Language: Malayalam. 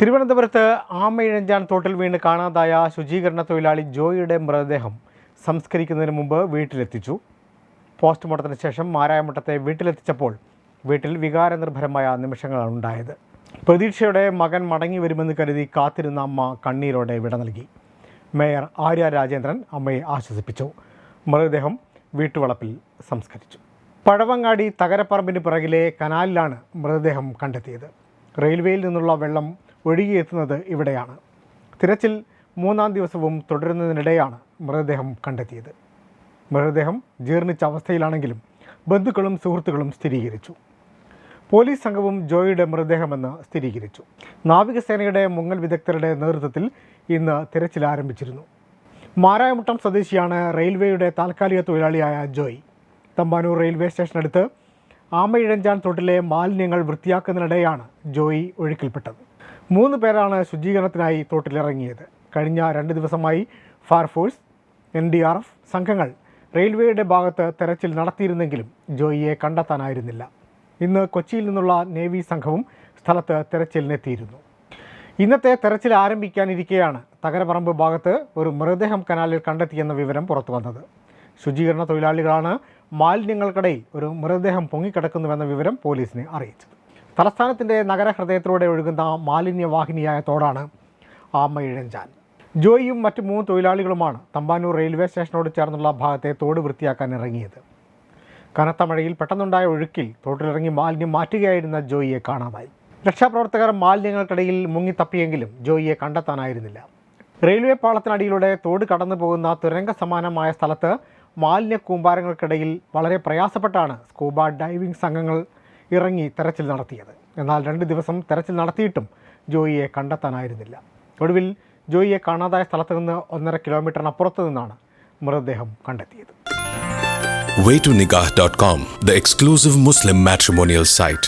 തിരുവനന്തപുരത്ത് ആമയിഴഞ്ചാൻ തോട്ടിൽ വീണ് കാണാതായ ശുചീകരണ തൊഴിലാളി ജോയിയുടെ മൃതദേഹം സംസ്കരിക്കുന്നതിന് മുമ്പ് വീട്ടിലെത്തിച്ചു. പോസ്റ്റ്മോർട്ടത്തിന് ശേഷം മാരായമുട്ടത്തെ വീട്ടിലെത്തിച്ചപ്പോൾ വീട്ടിൽ വികാരനിർഭരമായ നിമിഷങ്ങളാണ് ഉണ്ടായത്. പ്രതീക്ഷയുടെ മകൻ മടങ്ങി വരുമെന്ന് കരുതി കാത്തിരുന്ന അമ്മ കണ്ണീരോടെ വിട നൽകി. മേയർ ആര്യ രാജേന്ദ്രൻ അമ്മയെ ആശ്വസിപ്പിച്ചു. മൃതദേഹം വീട്ടുവളപ്പിൽ സംസ്കരിച്ചു. പഴവങ്ങാടി തകരപ്പറമ്പിന് പിറകിലെ കനാലിലാണ് മൃതദേഹം കണ്ടെത്തിയത്. റെയിൽവേയിൽ നിന്നുള്ള വെള്ളം ഒഴുകിയെത്തുന്നത് ഇവിടെയാണ്. തിരച്ചിൽ മൂന്നാം ദിവസവും തുടരുന്നതിനിടെയാണ് മൃതദേഹം കണ്ടെത്തിയത്. മൃതദേഹം ജീർണിച്ച അവസ്ഥയിലാണെങ്കിലും ബന്ധുക്കളും സുഹൃത്തുക്കളും സ്ഥിരീകരിച്ചു. പോലീസ് സംഘവും ജോയിയുടെ മൃതദേഹമെന്ന് സ്ഥിരീകരിച്ചു. നാവികസേനയുടെ മുങ്ങൽ വിദഗ്ധരുടെ നേതൃത്വത്തിൽ ഇന്ന് തിരച്ചിൽ ആരംഭിച്ചിരുന്നു. മാരായമുട്ടം സ്വദേശിയാണ് റെയിൽവേയുടെ താൽക്കാലിക തൊഴിലാളിയായ ജോയ്. തമ്പാനൂർ റെയിൽവേ സ്റ്റേഷനടുത്ത് ആമയിഴഞ്ചാൻ തൊട്ടിലെ മാലിന്യങ്ങൾ വൃത്തിയാക്കുന്നതിനിടെയാണ് ജോയി ഒഴുക്കിൽപ്പെട്ടത്. മൂന്ന് പേരാണ് ശുചീകരണത്തിനായി തോട്ടിലിറങ്ങിയത്. കഴിഞ്ഞ രണ്ട് ദിവസമായി fire force N D R F സംഘങ്ങൾ റെയിൽവേയുടെ ഭാഗത്ത് തെരച്ചിൽ നടത്തിയിരുന്നെങ്കിലും ജോയിയെ കണ്ടെത്താനായിരുന്നില്ല. ഇന്ന് കൊച്ചിയിൽ നിന്നുള്ള നേവി സംഘവും സ്ഥലത്ത് തെരച്ചിലിനെത്തിയിരുന്നു. ഇന്നത്തെ തെരച്ചിൽ ആരംഭിക്കാനിരിക്കെയാണ് തകരപറമ്പ് ഭാഗത്ത് ഒരു മൃതദേഹം കനാലിൽ കണ്ടെത്തിയെന്ന വിവരം പുറത്തു വന്നത് ശുചീകരണ തൊഴിലാളികളാണ് മാലിന്യങ്ങൾക്കിടയിൽ ഒരു മൃതദേഹം പൊങ്ങിക്കിടക്കുന്നുവെന്ന വിവരം പോലീസിനെ അറിയിച്ചത് തലസ്ഥാനത്തിന്റെ നഗരഹൃദയത്തിലൂടെ ഒഴുകുന്ന മാലിന്യവാഹിനിയായ തോടാണ് ആമയിഴഞ്ചാൻ ജോയിയും മറ്റ് മൂന്ന് തൊഴിലാളികളുമാണ് തമ്പാനൂർ റെയിൽവേ സ്റ്റേഷനോട് ചേർന്നുള്ള ഭാഗത്തെ തോട് വൃത്തിയാക്കാൻ ഇറങ്ങിയത്. കനത്ത മഴയിൽ പെട്ടെന്നുണ്ടായ ഒഴുക്കിൽ തോട്ടിലിറങ്ങി മാലിന്യം മാറ്റുകയായിരുന്ന ജോയിയെ കാണാതായി. രക്ഷാപ്രവർത്തകർ മാലിന്യങ്ങൾക്കിടയിൽ മുങ്ങിത്തപ്പിയെങ്കിലും ജോയിയെ കണ്ടെത്താനായിരുന്നില്ല. റെയിൽവേ പാളത്തിനടിയിലൂടെ തോട് കടന്നു പോകുന്ന തുരങ്ക സമാനമായ സ്ഥലത്ത് മാലിന്യ കൂമ്പാരങ്ങൾക്കിടയിൽ വളരെ പ്രയാസപ്പെട്ടാണ് സ്കൂബ ഡൈവിംഗ് സംഘങ്ങൾ ഇറങ്ങി തെരച്ചിൽ നടത്തിയത്. എന്നാൽ രണ്ട് ദിവസം തെരച്ചിൽ നടത്തിയിട്ടും ജോയിയെ കണ്ടെത്താനായിരുന്നില്ല. ഒടുവിൽ ജോയിയെ കാണാതായ സ്ഥലത്ത് നിന്ന് ഒന്നര കിലോമീറ്ററിനപ്പുറത്ത് നിന്നാണ് മൃതദേഹം കണ്ടെത്തിയത്. Waytonikah.com, the exclusive Muslim matrimonial site.